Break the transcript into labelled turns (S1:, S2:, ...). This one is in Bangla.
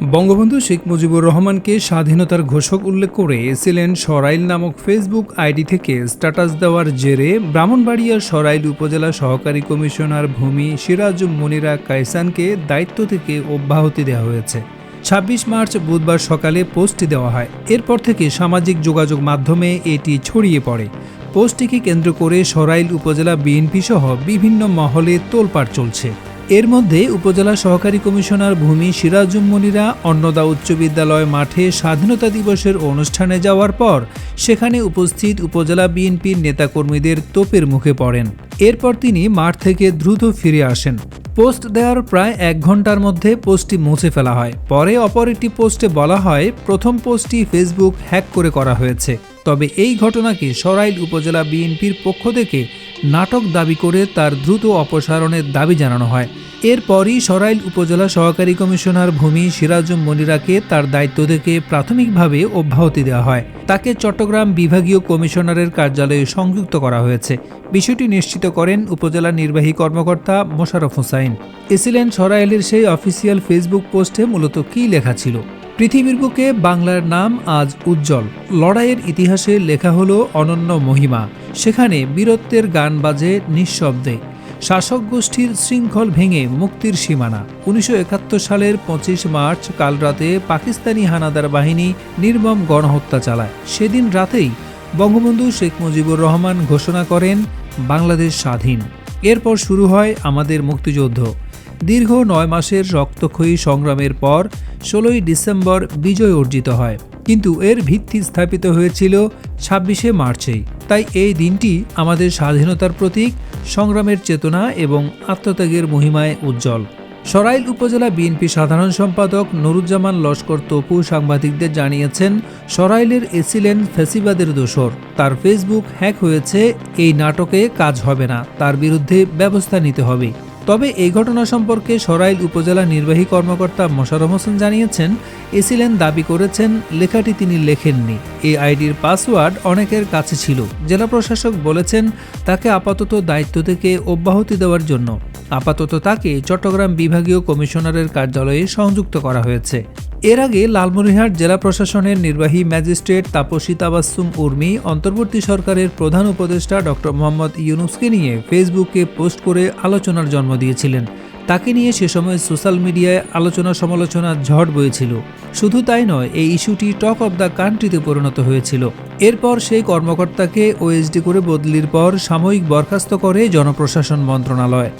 S1: বঙ্গবন্ধু শেখ মুজিবুর রহমানকে স্বাধীনতার ঘোষক উল্লেখ করে এসিলেন সরাইল নামক ফেসবুক আইডি থেকে স্ট্যাটাস দেওয়ার জেরে ব্রাহ্মণবাড়িয়ার সরাইল উপজেলা সহকারী কমিশনার ভূমি সিরাজ মনিরা কাইসানকে দায়িত্ব থেকে অব্যাহতি দেওয়া হয়েছে। ছাব্বিশ মার্চ বুধবার সকালে পোস্টটি দেওয়া হয়। এরপর থেকে সামাজিক যোগাযোগ মাধ্যমে এটি ছড়িয়ে পড়ে। পোস্টটিকে কেন্দ্র করে সরাইল উপজেলা বিএনপি সহ বিভিন্ন মহলে তোলপাড় চলছে। এর মধ্যে উপজেলা সহকারী কমিশনার ভূমি সিরাজুম মনিরা, অন্নদা উচ্চ বিদ্যালয় মাঠে স্বাধীনতা দিবসের অনুষ্ঠানে যাওয়ার পর সেখানে উপস্থিত উপজেলা বিএনপির নেতাকর্মীদের তোপের মুখে পড়েন। এরপর তিনি মাঠ থেকে দ্রুত ফিরে আসেন। পোস্ট দেওয়ার প্রায় এক ঘণ্টার মধ্যে পোস্টটি মুছে ফেলা হয়। পরে অপর একটি পোস্টে বলা হয়, প্রথম পোস্টটি ফেসবুক হ্যাক করে করা হয়েছে। তবে এই ঘটনাকে সরাইল উপজেলা বিএনপির পক্ষ থেকে নাটক দাবি করে তার দ্রুত অপসারণের দাবি জানানো হয়। এরপরই সরাইল উপজেলা সহকারী কমিশনার ভূমি সিরাজুম মনিরাকে তার দায়িত্ব থেকে প্রাথমিকভাবে অব্যাহতি দেওয়া হয়। তাকে চট্টগ্রাম বিভাগীয় কমিশনারের কার্যালয়ে সংযুক্ত করা হয়েছে। বিষয়টি নিশ্চিত করেন উপজেলা নির্বাহী কর্মকর্তা মোশারফ হোসাইন। এসিলেন সরাইলের সেই অফিসিয়াল ফেসবুক পোস্টে মূলত কী লেখা ছিল? পৃথিবীর বুকে বাংলার নাম আজ উজ্জ্বল। লড়াইয়ের ইতিহাসে লেখা হলো অনন্য মহিমা। সেখানে বীরত্বের গান বাজে নিঃশব্দে। শাসক গোষ্ঠীর শৃঙ্খল ভেঙে মুক্তির সীমানা। উনিশশো একাত্তর সালের পঁচিশ মার্চ কাল রাতে পাকিস্তানি হানাদার বাহিনী নির্মম গণহত্যা চালায়। সেদিন রাতেই বঙ্গবন্ধু শেখ মুজিবুর রহমান ঘোষণা করেন, বাংলাদেশ স্বাধীন। এরপর শুরু হয় আমাদের মুক্তিযুদ্ধ। দীর্ঘ নয় মাসের রক্তক্ষয়ী সংগ্রামের পর ষোলোই ডিসেম্বর বিজয় অর্জিত হয়। কিন্তু এর ভিত্তি স্থাপিত হয়েছিল ছাব্বিশে মার্চেই তাই এই দিনটি আমাদের স্বাধীনতার প্রতীক, সংগ্রামের চেতনা এবং আত্মত্যাগের মহিমায় উজ্জ্বল। সরাইল উপজেলা বিএনপি সাধারণ সম্পাদক নুরুজ্জামান লস্কর তপু সাংবাদিকদের জানিয়েছেন, সরাইলের এসিলেন ফেসিবাদের দোসর তার ফেসবুক হ্যাক হয়েছে, এই নাটকে কাজ হবে না, তার বিরুদ্ধে ব্যবস্থা নিতে হবে। তবে এই ঘটনা সম্পর্কে সরাইল উপজেলা নির্বাহী কর্মকর্তা মোশারম হোসেন জানিয়েছেন এসিলেন দাবি করেছেন, লেখাটি তিনি লেখেননি। এই আইডির পাসওয়ার্ড অনেকের কাছে ছিল। জেলা প্রশাসক বলেছেন, তাকে আপাতত দায়িত্ব থেকে অব্যাহতি দেওয়ার জন্য। আপাতত তাকে চট্টগ্রাম বিভাগীয় কমিশনারের কার্যালয়ে সংযুক্ত করা হয়েছে। এর আগে লালমনিরহাট জেলা প্রশাসনের নির্বাহী ম্যাজিস্ট্রেট তাপসী তাবাসুম উর্মি, অন্তর্বর্তী সরকারের প্রধান উপদেষ্টা ডক্টর মোহাম্মদ ইউনুসকে নিয়ে ফেসবুকে পোস্ট করে আলোচনার জন্ম দিয়েছিলেন। তাকে নিয়ে সে সময় সোশ্যাল মিডিয়ায় আলোচনা সমালোচনা ঝড় বয়েছিল শুধু তাই নয়, এই ইস্যুটি টক অব দ্য কান্ট্রিতে পরিণত হয়েছিল। এরপর সেই কর্মকর্তাকে ওএসডি করে বদলির পর সাময়িক বরখাস্ত করে জনপ্রশাসন মন্ত্রণালয়।